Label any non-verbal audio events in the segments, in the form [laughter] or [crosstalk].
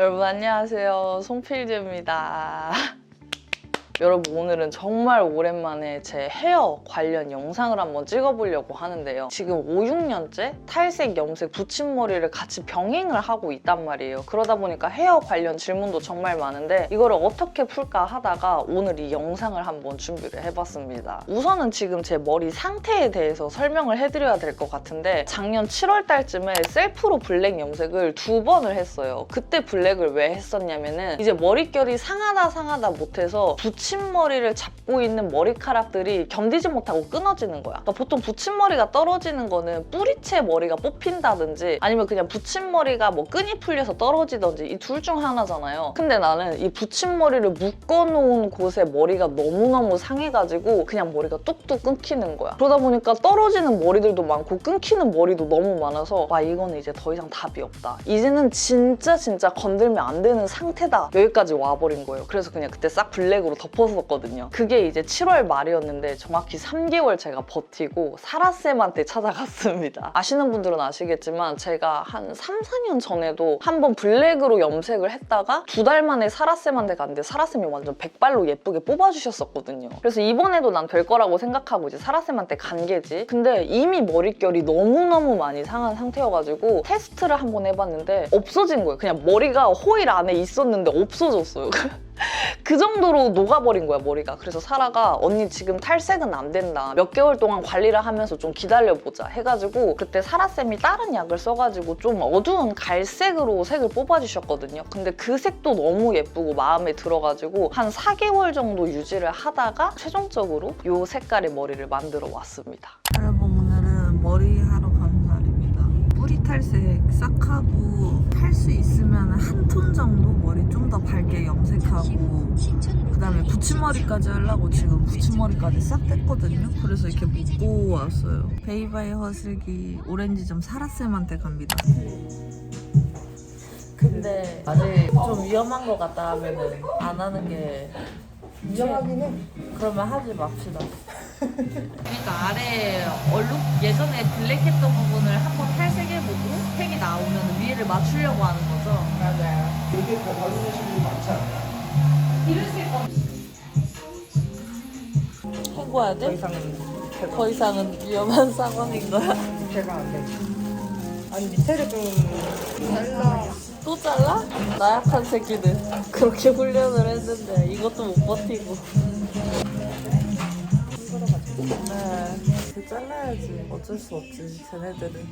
여러분 안녕하세요. 송필재입니다. [laughs] 여러분 오늘은 정말 오랜만에 제 헤어 관련 영상을 한번 찍어보려고 하는데요. 지금 5, 6년째 탈색, 염색, 붙임머리를 같이 병행을 하고 있단 말이에요. 그러다 보니까 헤어 관련 질문도 정말 많은데 이거를 어떻게 풀까 하다가 오늘 이 영상을 한번 준비를 해봤습니다. 우선은 지금 제 머리 상태에 대해서 설명을 해드려야 될 것 같은데 작년 7월 달쯤에 셀프로 블랙 염색을 두 번을 했어요. 그때 블랙을 왜 했었냐면은 이제 머릿결이 상하다 상하다 못해서 붙임 머리를 잡고 있는 머리카락들이 견디지 못하고 끊어지는 거야. 그러니까 보통 붙임머리가 떨어지는 거는 뿌리채 머리가 뽑힌다든지 아니면 그냥 붙임머리가 뭐 끈이 풀려서 떨어지든지 이 둘 중 하나잖아요. 근데 나는 이 붙임머리를 묶어놓은 곳에 머리가 너무너무 상해가지고 그냥 머리가 뚝뚝 끊기는 거야. 그러다 보니까 떨어지는 머리들도 많고 끊기는 머리도 너무 많아서 와 이거는 이제 더 이상 답이 없다. 이제는 진짜 진짜 건들면 안 되는 상태다. 여기까지 와버린 거예요. 그래서 그냥 그때 싹 블랙으로 덮 었었거든요. 그게 이제 7월 말이었는데 정확히 3개월 제가 버티고 사라쌤한테 찾아갔습니다. 아시는 분들은 아시겠지만 제가 한 3, 4년 전에도 한 번 블랙으로 염색을 했다가 두 달 만에 사라쌤한테 갔는데 사라쌤이 완전 백발로 예쁘게 뽑아주셨었거든요. 그래서 이번에도 난 될 거라고 생각하고 이제 사라쌤한테 간 게지. 근데 이미 머릿결이 너무너무 많이 상한 상태여가지고 테스트를 한번 해봤는데 없어진 거예요. 그냥 머리가 호일 안에 있었는데 없어졌어요. [laughs] 그 정도로 녹아버린 거야 머리가. 그래서 사라가 언니 지금 탈색은 안 된다. 몇 개월 동안 관리를 하면서 좀 기다려보자 해가지고 그때 사라쌤이 다른 약을 써가지고 좀 어두운 갈색으로 색을 뽑아주셨거든요. 근데 그 색도 너무 예쁘고 마음에 들어가지고 한 4개월 정도 유지를 하다가 최종적으로 이 색깔의 머리를 만들어 왔습니다. 여러분 오늘은 머리 하러. 탈색 싹 하고 할 수 있으면 한 톤 정도 머리 좀 더 밝게 염색하고 그 다음에 붙임머리까지 하려고 지금 붙임머리까지 싹 뗐거든요. 그래서 이렇게 묶고 왔어요. 베이바이 허슬기 오렌지점 사라쌤한테 갑니다. 근데 아직 좀 위험한 것 같다 하면은 안 하는 게 위험하긴 해. 그러면 하지 맙시다. 그러니까 아래 얼룩 예전에 블랙했던 부분을 한번 탈색해보고 팩이 나오면 위에를 맞추려고 하는 거죠. 맞아요. 이렇게 더 발라주시는 분이 많지 않아요? 해고야 돼? 더 이상은 제가, 더 이상은 위험한 [laughs] 상황인 거야. 제가 안 돼. 아니 밑에를 좀 잘라. 또 잘라? 나약한 새끼들. 그렇게 훈련을 했는데 이것도 못 버티고. 잘라야지. 어쩔 수 없지. 쟤네들은.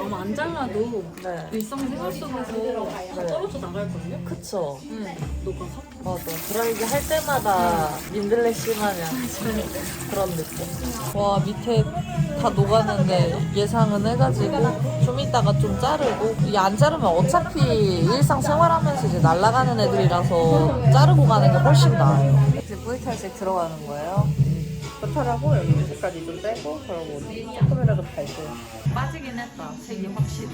아마 안 잘라도 네. 일상생활 속에서 네. 떨어져 나갈거든요? 그쵸. 응. 녹아서? 맞아. 드라이기 할 때마다 민들레 씨 마냥 [laughs] 그런 느낌. 와, 밑에 다 녹았는데 예상은 해가지고 좀 이따가 좀 자르고 이안 자르면 어차피 일상 생활 하면서 이제 날아가는 애들이라서 자르고 가는 게 훨씬 나아요. 이제 뿌리 탈색 들어가는 거예요. 버터라고 여기 밑에까지 좀 빼고 그러고 조금이라도 밝게. 빠지긴 했다. 색이 확실히.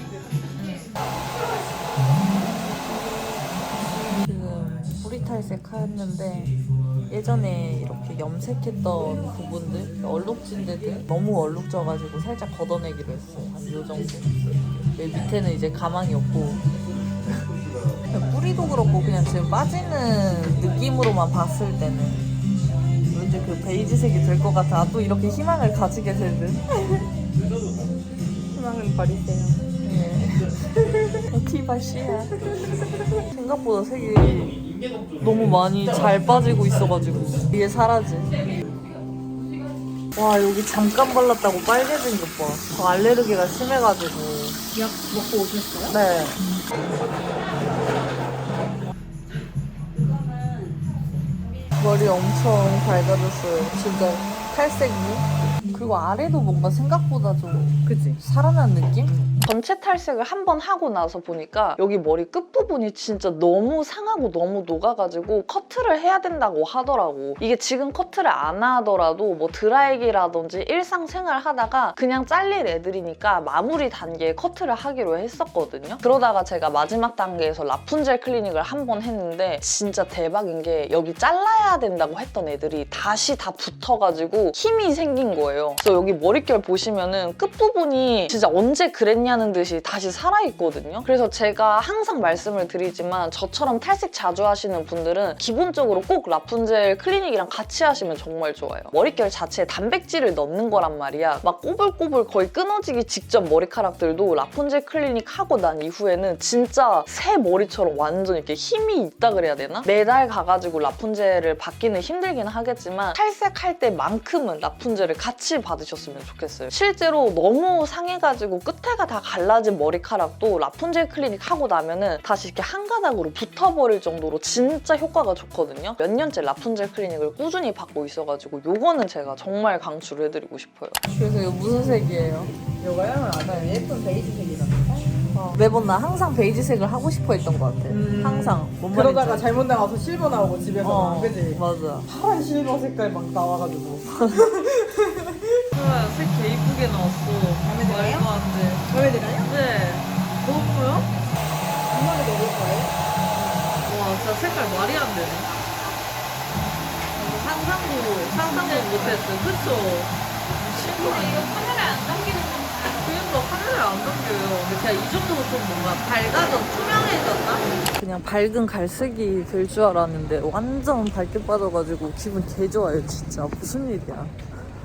지금 뿌리 탈색했는데 예전에 이렇게 염색했던 부분들 얼룩진 데들 너무 얼룩져가지고 살짝 걷어내기로 했어요 한요 정도 여기 밑에는 이제 가망이 없고 뿌리도 그렇고 그냥 지금 빠지는 느낌으로만 봤을 때는 왠지 그 베이지색이 될 것 같아 아, 또 이렇게 희망을 가지게 되는 희망을 버리세요. 네. 티바시야. 생각보다 색이 너무 많이 잘 빠지고 있어가지고 이게 사라지. 와 여기 잠깐 발랐다고 빨개진 것 봐. 저 알레르기가 심해가지고. 약 먹고 오셨어요? 네. 머리 엄청 밝아졌어요. 진짜 탈색이. 그리고 아래도 뭔가 생각보다 좀 그치? 살아난 느낌? 전체 탈색을 한 번 하고 나서 보니까 여기 머리 끝부분이 진짜 너무 상하고 너무 녹아가지고 커트를 해야 된다고 하더라고. 이게 지금 커트를 안 하더라도 뭐 드라이기라든지 일상생활 하다가 그냥 잘릴 애들이니까 마무리 단계에 커트를 하기로 했었거든요. 그러다가 제가 마지막 단계에서 라푼젤 클리닉을 한 번 했는데 진짜 대박인 게 여기 잘라야 된다고 했던 애들이 다시 다 붙어가지고 힘이 생긴 거예요. 그래서 여기 머릿결 보시면은 끝부분이 진짜 언제 그랬냐는 듯이 다시 살아있거든요. 그래서 제가 항상 말씀을 드리지만 저처럼 탈색 자주 하시는 분들은 기본적으로 꼭 라푼젤 클리닉이랑 같이 하시면 정말 좋아요. 머릿결 자체에 단백질을 넣는 거란 말이야. 막 꼬불꼬불 거의 끊어지기 직전 머리카락들도 라푼젤 클리닉 하고 난 이후에는 진짜 새 머리처럼 완전 이렇게 힘이 있다 그래야 되나? 매달 가가지고 라푼젤을 받기는 힘들긴 하겠지만 탈색할 때만큼은 라푼젤을 같이 받으셨으면 좋겠어요. 실제로 너무 상해가지고 끝에가 다 갈라진 머리카락도 라푼젤 클리닉 하고 나면은 다시 이렇게 한 가닥으로 붙어버릴 정도로 진짜 효과가 좋거든요. 몇 년째 라푼젤 클리닉을 꾸준히 받고 있어가지고 요거는 제가 정말 강추를 해드리고 싶어요. 그래서 이거 무슨 색이에요? 요거요? 아, 예쁜 베이지색이라고. 매번 나 항상 베이지색을 하고 싶어 했던 것 같아. 음. 항상. 뭔 그러다가 말인지 잘못 나가서 실버 나오고 집에서 어, 막 그지? 맞아. 파란 실버 색깔 막 나와가지고. [laughs] 좋아요. 색개 이쁘게 나왔어. 마음에 들어요? 말도 안 돼. 마음에 들어요? 네. 너무요? 한번에 먹을 거예요? 와, 진짜 색깔 말이 안 되네. 상상도, 상상도 못했어요. 그쵸? 실버가 이거 카메라에 안 담기는 건가요? 그러니까 카메라에 안 담겨요. 근데 제가 이 정도로 좀 뭔가 밝아져, 투명해졌나? 그냥 밝은 갈색이 될 줄 알았는데 완전 밝게 빠져가지고 기분 개 좋아요 진짜 무슨 일이야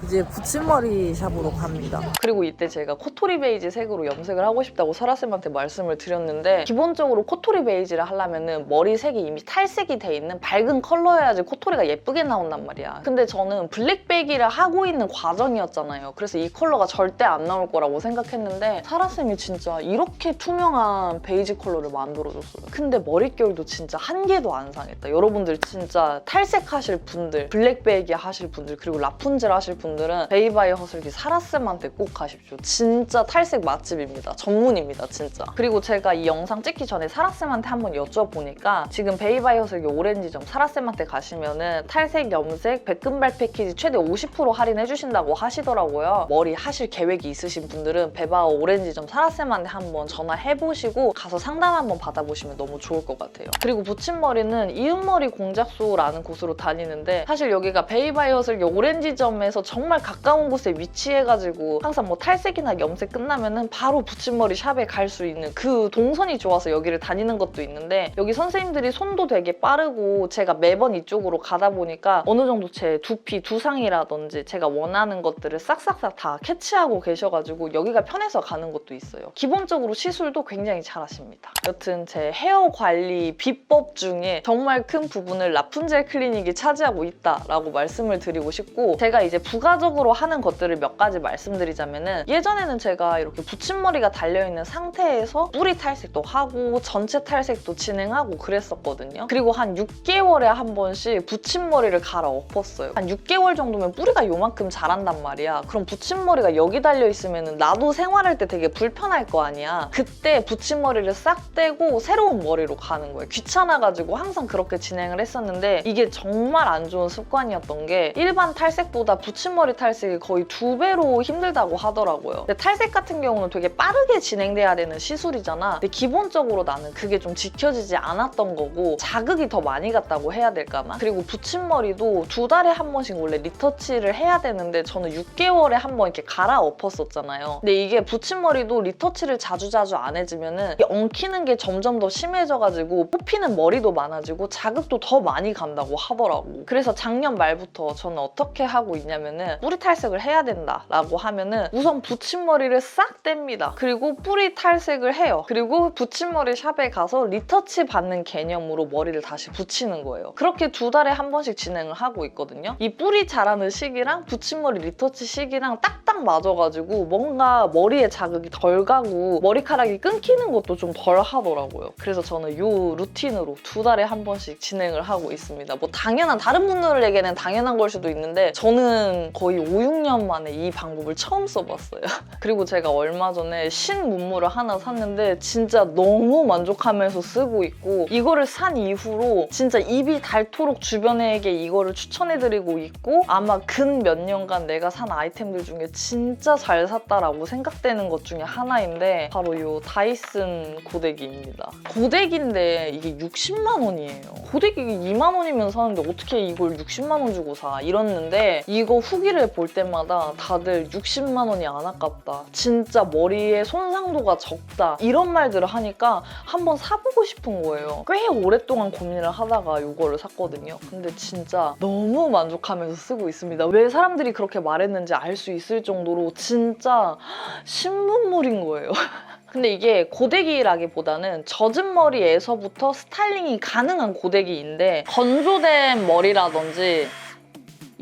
이제 붙임머리 샵으로 갑니다 그리고 이때 제가 코토리 베이지 색으로 염색을 하고 싶다고 설아쌤한테 말씀을 드렸는데 기본적으로 코토리 베이지를 하려면은 머리 색이 이미 탈색이 돼 있는 밝은 컬러여야지 코토리가 예쁘게 나온단 말이야. 근데 저는 블랙 베이기를 하고 있는 과정이었잖아요. 그래서 이 컬러가 절대 안 나올 거라고 생각했는데 설아쌤이 진짜 이렇게 투명한 베이지 컬러를 만들어줬어요. 근데 머릿결도 진짜 한 개도 안 상했다. 여러분들 진짜 탈색하실 분들, 블랙 베이기 하실 분들, 그리고 라푼젤 하실 분들 은 베이바이 허슬기 사라쌤한테 꼭 가십시오. 진짜 탈색 맛집입니다. 전문입니다, 진짜. 그리고 제가 이 영상 찍기 전에 사라쌤한테 한번 여쭤보니까 지금 베이바이 허슬기 오렌지점 사라쌤한테 가시면은 탈색, 염색, 백금발 패키지 최대 50% 할인해주신다고 하시더라고요. 머리 하실 계획이 있으신 분들은 베바오 오렌지점 사라쌤한테 한번 전화해보시고 가서 상담 한번 받아보시면 너무 좋을 것 같아요. 그리고 붙임머리는 이음머리 공작소라는 곳으로 다니는데 사실 여기가 베이바이 허슬기 오렌지점에서 정말 가까운 곳에 위치해가지고 항상 뭐 탈색이나 염색 끝나면은 바로 붙임머리 샵에 갈 수 있는 그 동선이 좋아서 여기를 다니는 것도 있는데 여기 선생님들이 손도 되게 빠르고 제가 매번 이쪽으로 가다 보니까 어느 정도 제 두피, 두상이라든지 제가 원하는 것들을 싹싹싹 다 캐치하고 계셔가지고 여기가 편해서 가는 것도 있어요. 기본적으로 시술도 굉장히 잘하십니다. 여튼 제 헤어 관리 비법 중에 정말 큰 부분을 라푼젤 클리닉이 차지하고 있다라고 말씀을 드리고 싶고 제가 이제 부가 적으로 하는 것들을 몇 가지 말씀드리자면은 예전에는 제가 이렇게 붙임머리가 달려있는 상태에서 뿌리 탈색도 하고 전체 탈색도 진행하고 그랬었거든요. 그리고 한 6개월에 한 번씩 붙임머리를 갈아 엎었어요. 한 6개월 정도면 뿌리가 요만큼 자란단 말이야. 그럼 붙임머리가 여기 달려있으면 나도 생활할 때 되게 불편할 거 아니야. 그때 붙임머리를 싹 떼고 새로운 머리로 가는 거예요. 귀찮아가지고 항상 그렇게 진행을 했었는데 이게 정말 안 좋은 습관이었던 게 일반 탈색보다 붙임 머리 탈색이 거의 두 배로 힘들다고 하더라고요. 근데 탈색 같은 경우는 되게 빠르게 진행돼야 되는 시술이잖아. 근데 기본적으로 나는 그게 좀 지켜지지 않았던 거고 자극이 더 많이 갔다고 해야 될까나? 그리고 붙임머리도 두 달에 한 번씩 원래 리터치를 해야 되는데 저는 6개월에 한 번 이렇게 갈아 엎었었잖아요. 근데 이게 붙임머리도 리터치를 자주자주 안 해주면은 엉키는 게 점점 더 심해져가지고 뽑히는 머리도 많아지고 자극도 더 많이 간다고 하더라고. 그래서 작년 말부터 저는 어떻게 하고 있냐면은 뿌리 탈색을 해야 된다라고 하면은 우선 붙임머리를 싹 뗍니다. 그리고 뿌리 탈색을 해요. 그리고 붙임머리 샵에 가서 리터치 받는 개념으로 머리를 다시 붙이는 거예요. 그렇게 두 달에 한 번씩 진행을 하고 있거든요. 이 뿌리 자라는 시기랑 붙임머리 리터치 시기랑 딱딱 맞아가지고 뭔가 머리에 자극이 덜 가고 머리카락이 끊기는 것도 좀 덜 하더라고요. 그래서 저는 이 루틴으로 두 달에 한 번씩 진행을 하고 있습니다. 뭐 당연한 다른 분들에게는 당연한 걸 수도 있는데 저는 거의 5, 6년 만에 이 방법을 처음 써봤어요. [laughs] 그리고 제가 얼마 전에 신 문물을 하나 샀는데 진짜 너무 만족하면서 쓰고 있고 이거를 산 이후로 진짜 입이 닳도록 주변에게 이거를 추천해드리고 있고 아마 근 몇 년간 내가 산 아이템들 중에 진짜 잘 샀다라고 생각되는 것 중에 하나인데 바로 이 다이슨 고데기입니다. 고데기인데 이게 60만 원이에요. 고데기 2만 원이면 사는데 어떻게 이걸 60만 원 주고 사? 이랬는데 이거 후기 후기를 볼 때마다 다들 60만 원이 안 아깝다. 진짜 머리에 손상도가 적다. 이런 말들을 하니까 한번 사보고 싶은 거예요. 꽤 오랫동안 고민을 하다가 이거를 샀거든요. 근데 진짜 너무 만족하면서 쓰고 있습니다. 왜 사람들이 그렇게 말했는지 알 수 있을 정도로 진짜 신문물인 거예요. [laughs] 근데 이게 고데기라기보다는 젖은 머리에서부터 스타일링이 가능한 고데기인데 건조된 머리라든지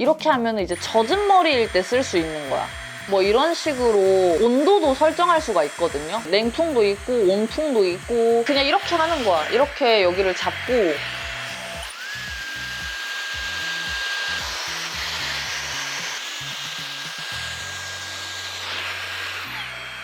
이렇게 하면 이제 젖은 머리일 때 쓸 수 있는 거야. 뭐 이런 식으로 온도도 설정할 수가 있거든요. 냉풍도 있고 온풍도 있고 그냥 이렇게 하는 거야. 이렇게 여기를 잡고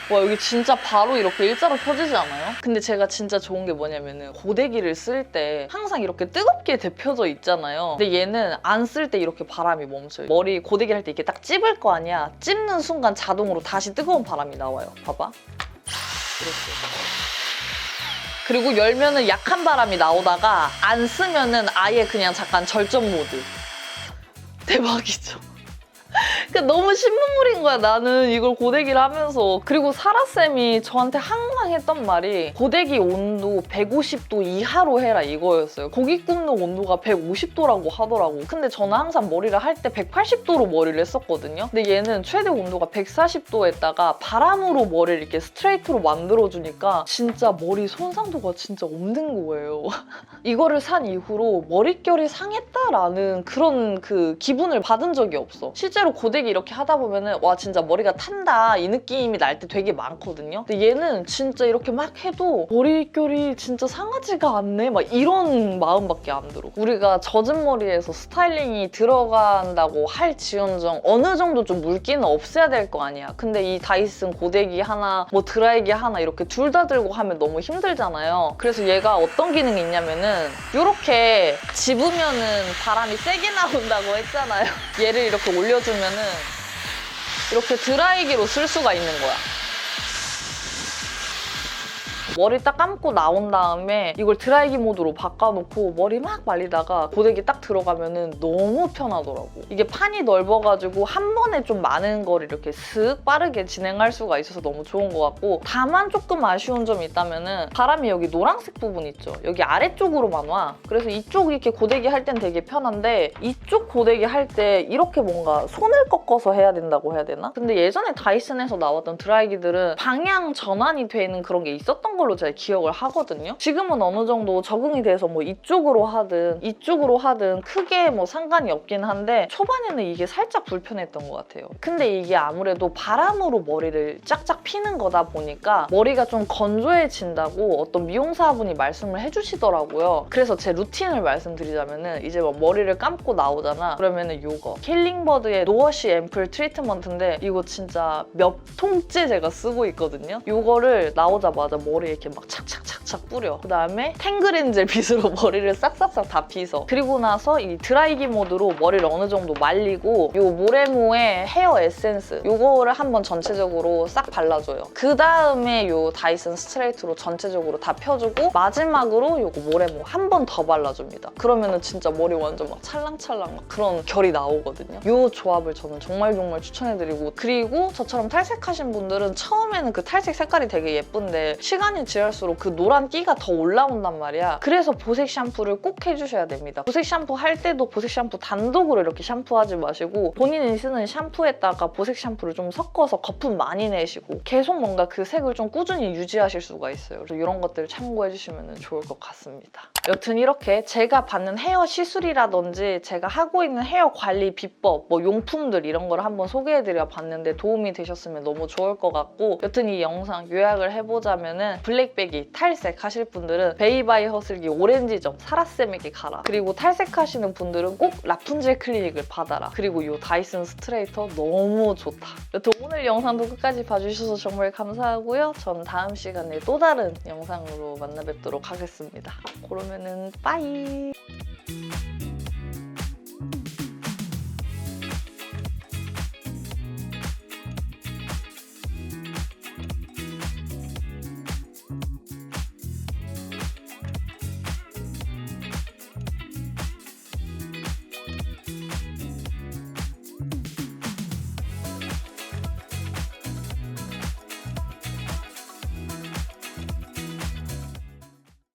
와 여기 진짜 바로 이렇게 일자로 펴지지 않아요? 근데 제가 진짜 좋은 게 뭐냐면은 고데기를 쓸 때 항상 이렇게 뜨겁게 데펴져 있잖아요. 근데 얘는 안 쓸 때 이렇게 바람이 멈춰요. 머리 고데기 할 때 이렇게 딱 찝을 거 아니야. 찝는 순간 자동으로 다시 뜨거운 바람이 나와요. 봐봐. 이렇게. 그리고 열면은 약한 바람이 나오다가 안 쓰면은 아예 그냥 잠깐 절전 모드. 대박이죠. [laughs] 그 너무 신문물인 거야 나는 이걸 고데기를 하면서. 그리고 사라쌤이 저한테 항상 했던 말이 고데기 온도 150도 이하로 해라 이거였어요. 고기 굽는 온도가 150도라고 하더라고. 근데 저는 항상 머리를 할 때 180도로 머리를 했었거든요. 근데 얘는 최대 온도가 140도에다가 바람으로 머리를 이렇게 스트레이트로 만들어주니까 진짜 머리 손상도가 진짜 없는 거예요. [laughs] 이거를 산 이후로 머릿결이 상했다라는 그런 그 기분을 받은 적이 없어. 실제로 고데기 이렇게 하다 보면은 와 진짜 머리가 탄다 이 느낌이 날 때 되게 많거든요. 근데 얘는 진짜 이렇게 막 해도 머릿결이 진짜 상하지가 않네 막 이런 마음밖에 안 들어. 우리가 젖은 머리에서 스타일링이 들어간다고 할지언정 어느 정도 좀 물기는 없애야 될 거 아니야. 근데 이 다이슨 고데기 하나 뭐 드라이기 하나 이렇게 둘 다 들고 하면 너무 힘들잖아요. 그래서 얘가 어떤 기능이 있냐면은 이렇게 집으면은 바람이 세게 나온다고 했잖아요. [laughs] 얘를 이렇게 올려주 면은 이렇게 드라이기로 쓸 수가 있는 거야. 머리 딱 감고 나온 다음에 이걸 드라이기 모드로 바꿔놓고 머리 막 말리다가 고데기 딱 들어가면 은 너무 편하더라고. 이게 판이 넓어가지고 한 번에 좀 많은 걸 이렇게 슥 빠르게 진행할 수가 있어서 너무 좋은 것 같고 다만 조금 아쉬운 점이 있다면 은 바람이 여기 노란색 부분 있죠. 여기 아래쪽으로만 와. 그래서 이쪽 이렇게 고데기 할 땐 되게 편한데 이쪽 고데기 할 때 이렇게 뭔가 손을 꺾어서 해야 된다고 해야 되나? 근데 예전에 다이슨에서 나왔던 드라이기들은 방향 전환이 되는 그런 게 있었던 걸로 제가 기억을 하거든요. 지금은 어느 정도 적응이 돼서 뭐 이쪽으로 하든 이쪽으로 하든 크게 뭐 상관이 없긴 한데 초반에는 이게 살짝 불편했던 것 같아요. 근데 이게 아무래도 바람으로 머리를 짝짝 피는 거다 보니까 머리가 좀 건조해진다고 어떤 미용사분이 말씀을 해주시더라고요. 그래서 제 루틴을 말씀드리자면은 이제 뭐 머리를 감고 나오잖아. 그러면은 요거 킬링버드의 노워시 앰플 트리트먼트인데 이거 진짜 몇 통째 제가 쓰고 있거든요. 요거를 나오자마자 머리에 이렇게 막 착착 착착 뿌려. 그 다음에 탱글엔젤 빗으로 [laughs] 머리를 싹싹싹 다 빗어. 그리고 나서 이 드라이기 모드로 머리를 어느 정도 말리고 요 모레모의 헤어 에센스 요거를 한번 전체적으로 싹 발라줘요. 그 다음에 요 다이슨 스트레이트로 전체적으로 다 펴주고 마지막으로 요거 모레모 한 번 더 발라줍니다. 그러면은 진짜 머리 완전 막 찰랑찰랑 막 그런 결이 나오거든요. 요 조합을 저는 정말 정말 추천해드리고 그리고 저처럼 탈색하신 분들은 처음에는 그 탈색 색깔이 되게 예쁜데 시간이 지날수록 그 노란 끼가 더 올라온단 말이야. 그래서 보색 샴푸를 꼭 해주셔야 됩니다. 보색 샴푸 할 때도 보색 샴푸 단독으로 이렇게 샴푸하지 마시고 본인이 쓰는 샴푸에다가 보색 샴푸를 좀 섞어서 거품 많이 내시고 계속 뭔가 그 색을 좀 꾸준히 유지하실 수가 있어요. 그래서 이런 것들 참고해주시면 좋을 것 같습니다. 여튼 이렇게 제가 받는 헤어 시술이라든지 제가 하고 있는 헤어 관리 비법, 뭐 용품들 이런 걸 한번 소개해드려 봤는데 도움이 되셨으면 너무 좋을 것 같고 여튼 이 영상 요약을 해보자면은 블랙백이 탈색 하실 분들은 베이바이 허슬기 오렌지점 사라쌤에게 가라. 그리고 탈색하시는 분들은 꼭 라푼젤 클리닉을 받아라. 그리고 이 다이슨 스트레이터 너무 좋다. 여튼 오늘 영상도 끝까지 봐주셔서 정말 감사하고요. 전 다음 시간에 또 다른 영상으로 만나 뵙도록 하겠습니다 그러면은 빠이